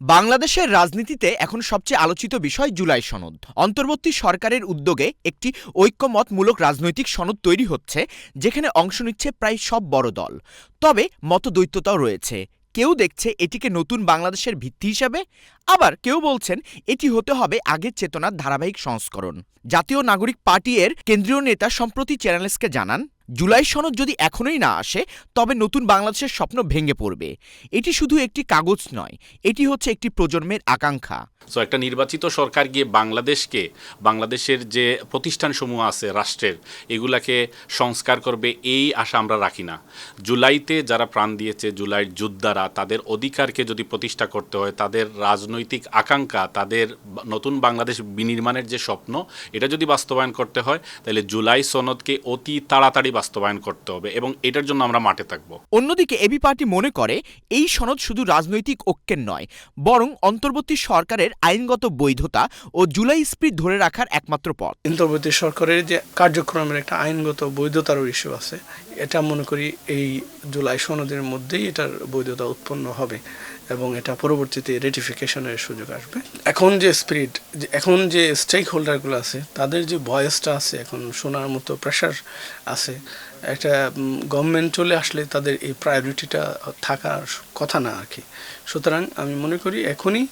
বাংলাদেশের রাজনীতিতে এখন সবচেয়ে আলোচিত বিষয় জুলাই সনদ। অন্তর্বর্তী সরকারের উদ্যোগে একটি ঐক্যমতমূলক রাজনৈতিক সনদ তৈরি হচ্ছে, যেখানে অংশ নিচ্ছে প্রায় সব বড় দল। তবে মতদ্বৈততাও রয়েছে। কেউ দেখছে এটিকে নতুন বাংলাদেশের ভিত্তি হিসাবে? আবার কেউ বলছেন এটি হতে হবে আগের চেতনার ধারাবাহিক সংস্করণ। জাতীয় নাগরিক পার্টি এর কেন্দ্রীয় নেতা সম্প্রতি চ্যানেলসকে জানান, জুলাই সনদ যদি এখনোই না আসে, তবে নতুন বাংলাদেশের স্বপ্ন ভেঙে পড়বে। এটি শুধু একটি কাগজ নয়, এটি হচ্ছে একটি প্রজন্মের আকাঙ্ক্ষা। সো একটা নির্বাচিত সরকার গিয়ে বাংলাদেশকে, বাংলাদেশের যে প্রতিষ্ঠানসমূহ আছে রাষ্ট্রের, এগুলাকে সংস্কার করবে এই আশা আমরা রাখি না। জুলাইতে যারা প্রাণ দিয়েছে, জুলাইয়ের যোদ্ধারা, তাদের অধিকারকে যদি প্রতিষ্ঠা করতে হয়, তাদের রাজনৈতিক আকাঙ্ক্ষা তাদের বা- নতুন বাংলাদেশ বিনির্মাণের যে স্বপ্ন এটা যদি বাস্তবায়ন করতে হয় তাহলে জুলাই সনদকে অতি তাড়াতাড়ি বাস্তবায়ন করতে হবে এবং এটার জন্য আমরা মাঠে থাকব। অন্যদিকে এবি পার্টি মনে করে এই সনদ শুধু রাজনৈতিক ঐক্যের নয় বরং অন্তর্বর্তী সরকারের আইনগত বৈধতা ও জুলাই স্পিরিট ধরে রাখার একমাত্র পথ। অন্তর্বর্তী সরকারের যে কার্যক্রমের একটা আইনগত বৈধতারও ইস্যু আছে। এটা মনে করি এই জুলাই সনদের মধ্যেই এটার বৈধতা উৎপন্ন হবে এবং এটা পরবর্তীতে রেটিফিকেশনের সুযোগ আসবে। এখন যে স্পিরিট এখন যে স্টেক হোল্ডারগুলো আছে, তাদের যে ভয়েসটা আছে, এখন শোনার মতো প্রেশার আছে, একটা গভর্নমেন্ট চলে আসলে তাদের এই প্রায়োরিটিটা থাকার কথা না আর কি। সুতরাং আমি মনে করি এখনই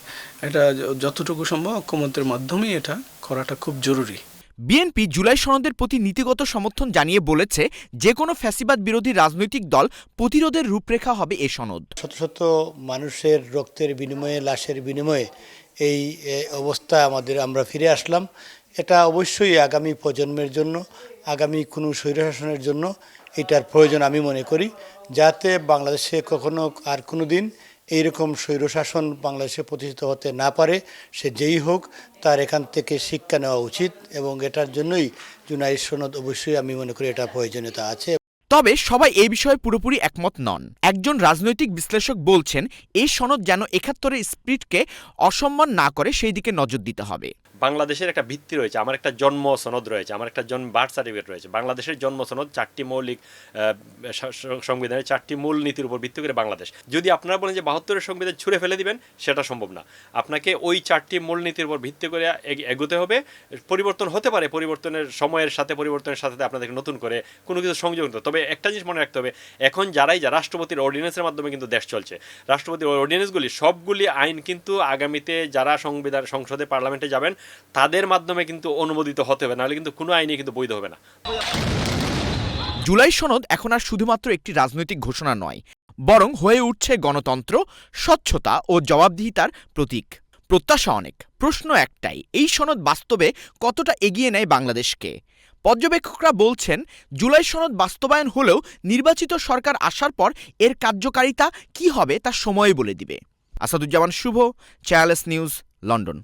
এটা যতটুকু সম্ভব ঐক্যমতের মাধ্যমেই এটা করাটা খুব জরুরি। বিএনপি জুলাই সনদের প্রতি নীতিগত সমর্থন জানিয়ে বলেছে যে কোনো ফ্যাসিবাদ বিরোধী রাজনৈতিক দল প্রতিরোধের রূপরেখা হবে এ সনদ। শত শত মানুষের রক্তের বিনিময়ে লাশের বিনিময়ে এই এ, অবস্থায় আমাদের আমরা ফিরে আসলাম। এটা অবশ্যই আগামী প্রজন্মের জন্য আগামী কোনো স্বৈরশাসনের জন্য এটার প্রয়োজন আমি মনে করি। যাতে বাংলাদেশে কখনো আর কোনো দিন এইরকম স্বৈরশাসন বাংলাদেশে প্রতিষ্ঠিত হতে না পারে, সে যেই হোক, তার এখান থেকে শিক্ষা নেওয়া উচিত এবং এটার জন্যই জুনাই সনদ অবশ্যই আমি মনে করি এটা প্রয়োজনীয়তা আছে। তবে সবাই এই বিষয়ে পুরোপুরি একমত নন। একজন রাজনৈতিক বিশ্লেষক বলছেন, এই সনদ যেন একাত্তরের স্পিরিটকে অসম্মান না করে সেই দিকে নজর দিতে হবে। বাংলাদেশের একটা ভিত্তি রয়েছে, আমার একটা জন্ম সনদ রয়েছে, আমার একটা জন্ম বার্থ সার্টিফিকেট রয়েছে। বাংলাদেশের জন্ম সনদ চারটি মৌলিক সংবিধানের চারটি মূল নীতির উপর ভিত্তি করে বাংলাদেশ। যদি আপনারা বলেন যে বাহাত্তরের সংবিধান ছুঁড়ে ফেলে দিবেন, সেটা সম্ভব না। আপনাকে ওই চারটি মূল নীতির উপর ভিত্তি করে এগ- এগোতে হবে। পরিবর্তন হতে পারে, পরিবর্তনের সময়ের সাথে, পরিবর্তনের সাথে সাথে আপনাদেরকে নতুন করে কোনো কিছু সংযোগ তবে একটা জিনিস মনে রাখতে হবে, এখন যারাই যা রাষ্ট্রপতির অর্ডিন্যান্সের মাধ্যমে কিন্তু দেশ চলছে, রাষ্ট্রপতির অর্ডিন্যান্সগুলি সবগুলি আইন কিন্তু আগামীতে যারা সংবিধান, সংসদে পার্লামেন্টে যাবেন তাদের মাধ্যমে কিন্তু অনুমোদিত হতে হবে, নাহলে কিন্তু কোনো আইনে কিন্তু বৈধ হবে না। জুলাই সনদ এখন আর শুধুমাত্র একটি রাজনৈতিক ঘোষণা নয়, বরং হয়ে উঠছে গণতন্ত্র, স্বচ্ছতা ও জবাবদিহিতার প্রতীক। প্রত্যাশা অনেক, প্রশ্ন একটাই, এই সনদ বাস্তবে কতটা এগিয়ে নেয় বাংলাদেশকে? পর্যবেক্ষকরা বলছেন, জুলাই সনদ বাস্তবায়ন হলেও নির্বাচিত সরকার আসার পর এর কার্যকারিতা কি হবে তা সময় বলে দিবে। Asaduzzaman Shuvo channel S news, London.